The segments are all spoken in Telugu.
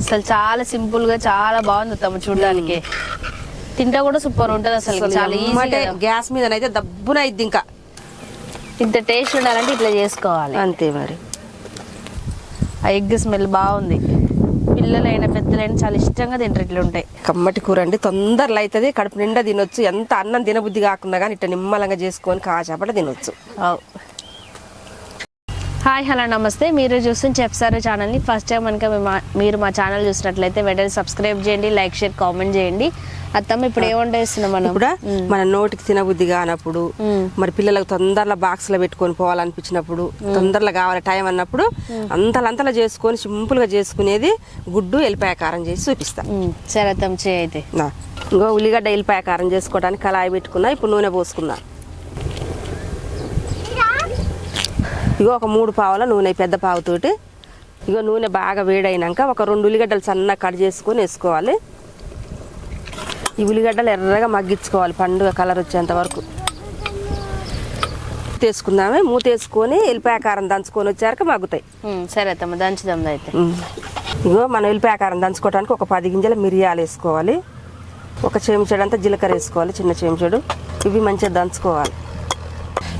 అసలు చాలా సింపుల్గా చాలా బాగుంది అత్తమ్మ చూడడానికి. తింటా కూడా సూపర్ ఉంటది అసలు చాలా అంటే ఈజీ గ్యాస్ మీద అయితే దబ్బున అయిద్ది ఇంకా. ఇంత టేస్ట్ ఉండాలంటే ఇట్లా చేసుకోవాలి. అంతే మరి. ఆ ఎగ్ స్మెల్ బాగుంది. పిల్లలైనా పెద్దలైనా చాలా ఇష్టంగా తింటారు ఇట్లా ఉంటాయి కమ్మటి కూర అండి తొందరలో అవుతుంది కడుపు నిండా తినొచ్చు. ఎంత అన్నం తినబుద్ధి కాకుండా కానీ ఇట్లా నిమ్మలంగా చేసుకొని కాచాపట తినొచ్చు. హాయ్ హలో నమస్తే. మీరు చూస్తున్న చెప్సారు ఛానల్ని ఫస్ట్ టైం కనుక మీరు మా ఛానల్ చూసినట్లయితే వెంటనే సబ్స్క్రైబ్ చేయండి లైక్ షేర్ కామెంట్ చేయండి. అత్తమ్మ ఇప్పుడు ఏం వండేస్తున్నాం మనం? ఇప్పుడు? మన నోటికి తినబుద్ధి కానప్పుడు. మరి పిల్లలకు తొందరలో బాక్స్లో పెట్టుకొని పోవాలనిపించినప్పుడు తొందరలో కావాలి టైం అన్నప్పుడు అంతలంతలా చేసుకొని సింపుల్గా చేసుకునేది గుడ్డు ఎల్లిపాయ కారం చేసి చూపిస్తా. మ్, సరే అత్తమ్మ చేయి అయితే. ఇంకో ఉల్లిగడ్డ ఎల్లిపాయ కారం చేసుకోవడానికి కళాయి పెట్టుకున్నా ఇప్పుడు నూనె పోసుకున్నా. ఇగో ఒక మూడు పావుల నూనె పెద్ద పావుతోటి ఇగో నూనె బాగా వేడైనాక ఒక రెండు ఉల్లిగడ్డలు సన్నగా కట్ చేసుకొని వేసుకోవాలి. ఈ ఉల్లిగడ్డలు ఎర్రగా మగ్గించుకోవాలి పండుగ కలర్ వచ్చేంత వరకు. తీసుకుందామే మూత వేసుకొని ఎల్లిపాయ కారం దంచుకొని వచ్చాక మగ్గుతాయి. సరే అత్తమ్మ దంచుదాం అయితే. ఇగో మనం ఎల్లిపాయ కారం దంచుకోవడానికి ఒక పది గింజల మిరియాలు వేసుకోవాలి. ఒక చెంచాడంతా జీలకర్ర వేసుకోవాలి చిన్న చెంచాడు ఇవి మంచిగా దంచుకోవాలి.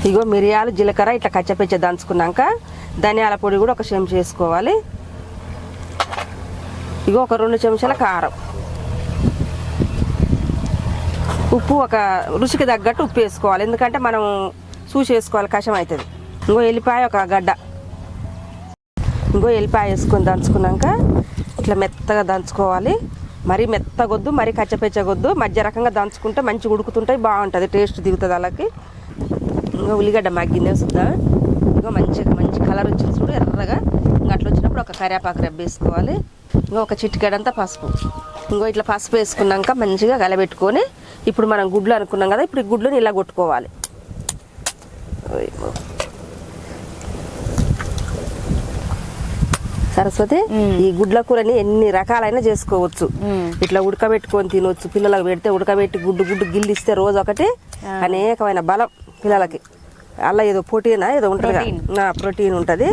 ఇగో మిరియాలు జీలకర్ర ఇట్లా కచ్చపెచ్చ దంచుకున్నాక ధనియాల పొడి కూడా ఒక చెంచా వేసుకోవాలి. ఇగో ఒక రెండు చెంచాల కారం. ఉప్పు ఒక రుచికి తగ్గట్టు ఉప్పు వేసుకోవాలి. ఎందుకంటే మనం చూసి వేసుకోవాలి కషం అవుతుంది. ఇంకో ఎల్లిపాయ ఒక గడ్డ. ఇంకో ఎల్లిపాయ వేసుకొని దంచుకున్నాక ఇట్లా మెత్తగా దంచుకోవాలి. మరీ మెత్తగొద్దు మరీ కచ్చపెచ్చగొద్దు. మధ్య రకంగా దంచుకుంటే మంచిగా ఉడుకుతుంటాయి బాగుంటుంది టేస్ట్ దిగుతుంది అలాకి ఇంకా ఉల్లిగడ్డ మగ్గిందే సుద్దా ఇంకా మంచిగా మంచి కలర్ వచ్చింది చూడు ఎర్రగా. ఇంకా అట్లా వచ్చినప్పుడు ఒక కరివేపాకు రెబ్బ వేసుకోవాలి. ఇంకా ఒక చిటికెడంతా పసుపు. ఇంకో ఇట్లా పసుపు వేసుకున్నాక మంచిగా కలబెట్టుకొని ఇప్పుడు మనం గుడ్లు అనుకున్నాం కదా ఇప్పుడు ఈ గుడ్లను ఇలా కొట్టుకోవాలి. సరస్వతి ఈ గుడ్ల కూరని ఎన్ని రకాలైన చేసుకోవచ్చు. ఇట్లా ఉడకబెట్టుకొని తినవచ్చు పిల్లలకు పెడితే ఉడకబెట్టి గుడ్డు గుడ్డు గిల్లిస్తే రోజు ఒకటి అనేకమైన బలం. పిల్లలకి. అలా ఏదో ప్రోటీన్? ఏదో ఉంటుంది ప్రోటీన్. ఉంటుంది.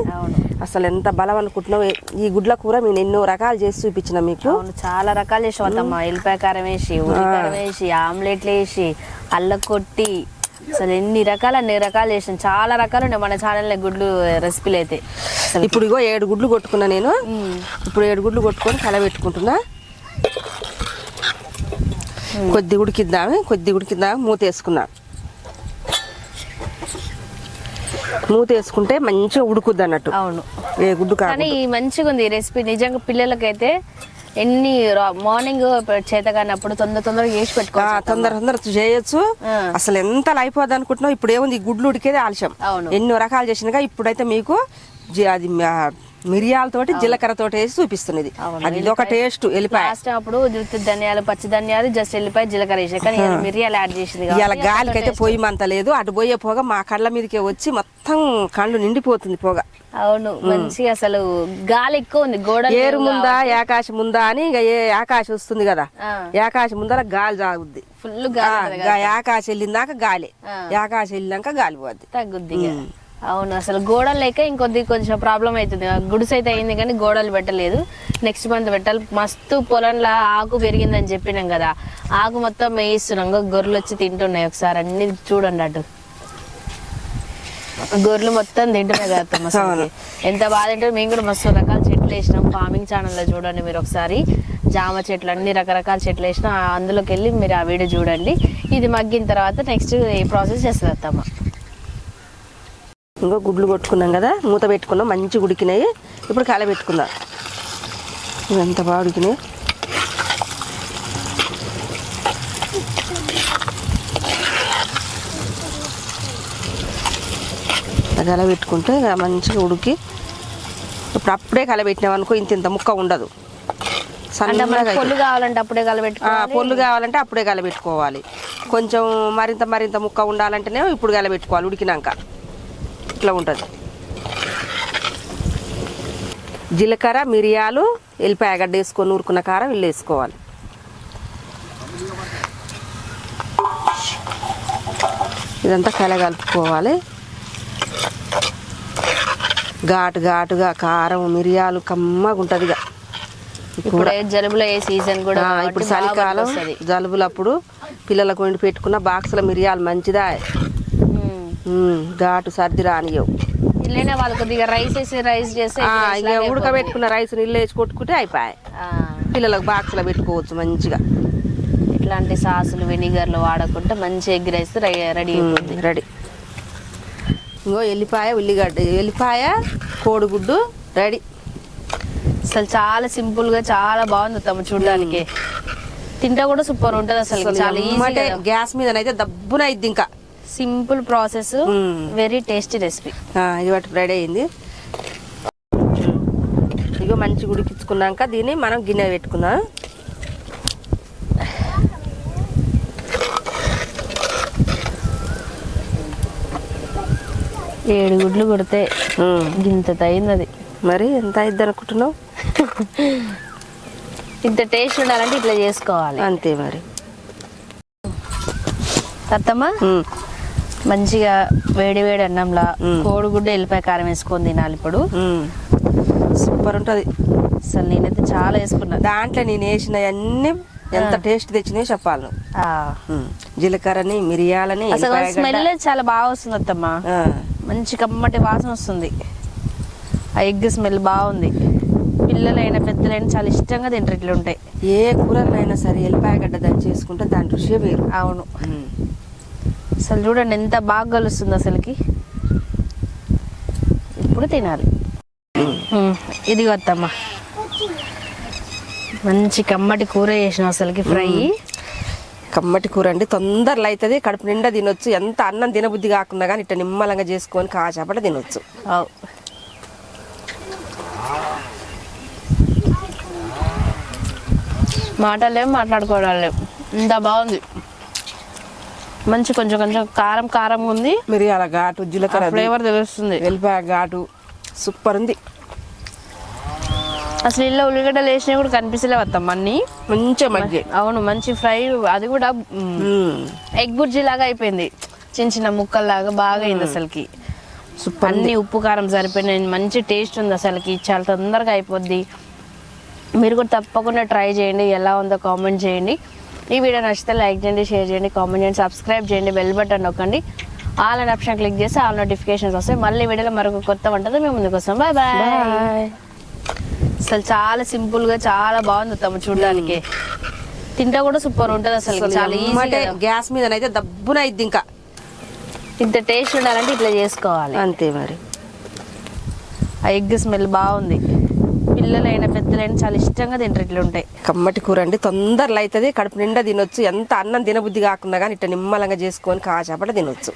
అసలు ఎంత బలం అనుకుంటున్నావు? ఈ గుడ్ల కూర నేను ఎన్నో రకాలు చేసి చూపించిన మీకు. చాలా రకాలు చేసాం అత్తమ్మ ఎల్లిపాయ కారం వేసి ఉల్లికారం వేసి ఆమ్లెట్లు వేసి అల్ల కొట్టి అసలు ఎన్ని రకాలు అన్ని రకాలు చేసాం చాలా రకాలు ఉన్నాయి మన ఛానల్లో గుడ్లు రెసిపీలు అయితే. ఇప్పుడు ఇగో ఏడు గుడ్లు కొట్టుకున్నా నేను. ఇప్పుడు ఏడు గుడ్లు కొట్టుకొని కలబెట్టుకుంటున్నా కొద్ది ఉడికిద్దామే కొద్ది ఉడికిద్దాం మూత వేసుకున్నా. మూత వేసుకుంటే మంచిగా ఉడుకుద్ది అన్నట్టు. అవును. ఏ గుడ్డు కానీ మంచిగా ఉంది ఈ రెసిపీ. నిజంగా పిల్లలకైతే ఎన్ని మార్నింగ్ చేత కానప్పుడు తొందర తొందరగా చేసి ఆ, పెట్టుకోవచ్చు. తొందర తొందర చేయొచ్చు. అసలు ఎంత అయిపోద్ది అనుకుంటున్నావు? ఇప్పుడు ఏముంది గుడ్లు ఉడికేది ఆలస్యం. ఎన్నో రకాలు చేసినాక ఇప్పుడైతే మీకు అది మిరియాలతోటి జీలకర్రతోటి వేసి చూపిస్తున్నది. అది ఒక టేస్ట్ వెళ్ళిపోయి లాస్ట్ అప్పుడు ధనియాలు పచ్చి ధనియాలు జస్ట్ ఎల్లిపాయ జీలకర్ర వేసాయి కానీ మిరియాలు యాడ్ చేసింది కాబట్టి గాలికి అయితే పొయ్యి మంత లేదు. అటు పోయే పొగ మా కళ్ళ మీదకే వచ్చి మొత్తం కళ్ళు నిండిపోతుంది పొగ. అవును మంచిగా అసలు గాలి ఎక్కువ ఉంది. గోడ ఏరు ముందా ఆకాశం ఉందా అని ఇక ఏ ఆకాశం వస్తుంది కదా. ఆకాశం ముందర గాలి సాగుద్ది. ఫుల్ గాలి గా- ఆకాశం వెళ్ళిందాక గాలి. ఆకాశం వెళ్ళినాక గాలి పోద్ది. తగ్గుద్ది. అవును అసలు గోడలు లేక ఇంకొద్ది కొంచెం ప్రాబ్లం అవుతుంది. గుడిసె అయితే అయింది కానీ గోడలు పెట్టలేదు. నెక్స్ట్ మంత్ పెట్టాలి. మస్తు పొలంలో ఆకు పెరిగిందని చెప్పినాం కదా. ఆకు మొత్తం వేయిస్తున్నాం. గొర్రెలు వచ్చి తింటున్నాయి ఒకసారి. అన్ని చూడండి అటు. గొర్రెలు మొత్తం తింటున్నాయి కదా. ఎంత బాధ అంటే మేము కూడా మస్తు రకాల చెట్లు వేసినాం. ఫార్మింగ్ ఛానల్లో చూడండి మీరు ఒకసారి. జామ చెట్లు అన్ని రకరకాల చెట్లు వేసినా. అందులోకి వెళ్ళి మీరు ఆ వీడియో చూడండి. ఇది మగ్గిన తర్వాత నెక్స్ట్ ఏ ప్రాసెస్ చేస్తుంది అత్తమ్మ. ఇంకో గుడ్లు కొట్టుకున్నాం కదా మూత పెట్టుకున్నాం మంచి ఉడికినాయి. ఇప్పుడు కలబెట్టుకుందాం ఇవి ఎంత బాగా ఉడికినాయి. కలబెట్టుకుంటే మంచిగా ఉడికి. ఇప్పుడు అప్పుడే కలబెట్టినాం అనుకో ఇంత ఇంత ముక్క ఉండదు. పొల్లు కావాలంటే అప్పుడే కలబెట్టుకోవాలి పొల్లు కావాలంటే అప్పుడే కలబెట్టుకోవాలి కొంచెం మరింత మరింత ముక్క ఉండాలంటేనే ఇప్పుడు కలబెట్టుకోవాలి ఉడికినాక. ఇట్లా ఉంటుంది. జీలకర్ర మిరియాలు ఎల్లిపాయ గడ్డ వేసుకొని ఊరుకున్న కారం ఇల్లు వేసుకోవాలి. ఇదంతా కలగలుపుకోవాలి ఘాటు ఘాటుగా కారం మిరియాలు కమ్మగా ఉంటుంది ఇక. ఇప్పుడు జలుబులో ఏ సీజన్ కూడా ఇప్పుడు చలికాలం. జలుబులప్పుడు పిల్లలకు వండి పెట్టుకున్న బాక్సుల మిరియాలు మంచిదా? ఘాటు సర్ది రానియవు ఇల్లేనే వాళ్ళు కొద్దిగా రైస్ వేసి రైస్. ఉడకబెట్టుకున్న రైస్ నీళ్ళు వేసి కొట్టుకుంటే అయిపోయాయి. ఆ, పిల్లలకు బాక్సులో పెట్టుకోవచ్చు మంచిగా. ఇట్లాంటి సాసులు వెనిగర్లు వాడకుండా మంచి ఎగ్ రైస్ రెడీ రెడీ. ఇంకో ఎల్లిపాయ ఉల్లిగడ్డ ఎల్లిపాయ కోడిగుడ్డు రెడీ. అసలు చాలా సింపుల్గా చాలా బాగుంది తమ చూడడానికి. తింటా కూడా సూపర్ ఉంటది అసలు చాలా గ్యాస్ మీదనైతే దబ్బున అయింది ఇంకా. Simple process. Very tasty recipe ఇది వాటి రెడీ అయింది. ఇగో మంచిగా ఉడికించుకున్నాక దీన్ని మనం గిన్నె పెట్టుకుందాం. ఏడు గుడ్లు కొడితే ఉమ్, ఇంత అది. మరి ఎంత అయింది అనుకుంటున్నావు? ఇంత టేస్ట్ ఉండాలంటే ఇట్లా చేసుకోవాలి. అంతే మరి. అత్తమ్మ? ఉమ్, మంచిగా వేడి వేడి అన్నంలా. కోడిగుడ్డ ఎల్లిపాయ కారం వేసుకొని తినాలి ఇప్పుడు. సూపర్ ఉంటుంది. అసలు నేనైతే చాలా వేసుకున్నా. దాంట్లో నేను వేసిన అన్ని ఎంత టేస్ట్ తెచ్చినాయో చెప్పాలి. నువ్వు ఆ. ఉమ్, జీలకర్రని మిరియాలని అసలు. స్మెల్ చాలా బాగా వస్తుంది అత్తమ్మ. మంచి కమ్మటి వాసన వస్తుంది. ఆ ఎగ్ స్మెల్ బాగుంది. పిల్లలైనా పెద్దలైనా చాలా ఇష్టంగా తింటారు ఇట్లా ఉంటాయి ఏ కూరలైనా సరే ఎల్లిపాయ గడ్డ దంచి చేసుకుంటే దాని రుచి వేరు. అవును. అసలు చూడండి ఎంత బాగా కలుస్తుంది అసలుకి. ఇప్పుడు తినాలి. మ్మ్. ఇదిగో అత్తమ్మ. మంచి కమ్మటి కూర చేసిన అసలుకి ఫ్రై. కమ్మటి కూర అండి తొందరలో అవుతుంది కడుపు నిండా తినొచ్చు. ఎంత అన్నం తినబుద్ధి కాకుండా కానీ ఇట్లా నిమ్మలంగా చేసుకొని కాచాపట తినొచ్చు. మాటలేం మాట్లాడుకోవడం లేవు ఇంత బాగుంది. మంచి కొంచెం కొంచెం కారం కారం ఉంది. మిరియాల ఘాటు జీలకర్ర ఫ్లేవర్ తెలుస్తుంది. వెల్లిపాయ ఘాటు సూపర్ ఉంది. అసలు ఇల్లు ఉల్లిగడ్డలు వేసినవి కూడా కనిపిస్తలేవు అత్తమ్మ అన్ని. మంచిగా మగ్గి అవును మంచి ఫ్రై అది కూడా ఎగ్ బుర్జీ లాగా అయిపోయింది. చిన్న చిన్న ముక్కల్లాగా బాగా అయింది అసలుకి. సూపర్ అన్ని ఉప్పు కారం సరిపోయినాయి మంచి టేస్ట్ ఉంది అసలుకి. చాలా తొందరగా అయిపోద్ది. మీరు కూడా తప్పకుండా ట్రై చేయండి. ఎలా ఉందో కామెంట్ చేయండి. ఈ వీడియో నచ్చితే లైక్ చేయండి షేర్ చేయండి కామెంట్ చేయండి సబ్స్క్రైబ్ చేయండి బెల్ బటన్ నొక్కండి. ఆల్ అనే ఆప్షన్ క్లిక్ చేసి ఆల్ నోటిఫికేషన్స్ వస్తాయి. మళ్ళీ వీడియోలో మరొక కొత్త వంటతో మేము ముందుకు వస్తాం. బాయ్ బాయ్ అసలు చాలా సింపుల్గా చాలా బాగుంది తమ చూడడానికి. తింటా కూడా సూపర్ ఉంటది అసలు చాలా గ్యాస్ మీదనైతే దబ్బున అయింది ఇంకా. ఇంత టేస్ట్ ఉండాలంటే ఇట్లా చేసుకోవాలి. అంతే మరి. ఆ ఎగ్ స్మెల్ బాగుంది. పిల్లలైనా పెద్దలైనా చాలా ఇష్టంగా తింటారు. ఇట్లా ఉంటాయి కమ్మటి కూర అండి. తొందరలో అవుతుంది కడుపు నిండా తినొచ్చు. ఎంత అన్నం తినబుద్ధి కాకుండా కానీ ఇట్లా నిమ్మలంగా చేసుకొని కాచాపట తినొచ్చు.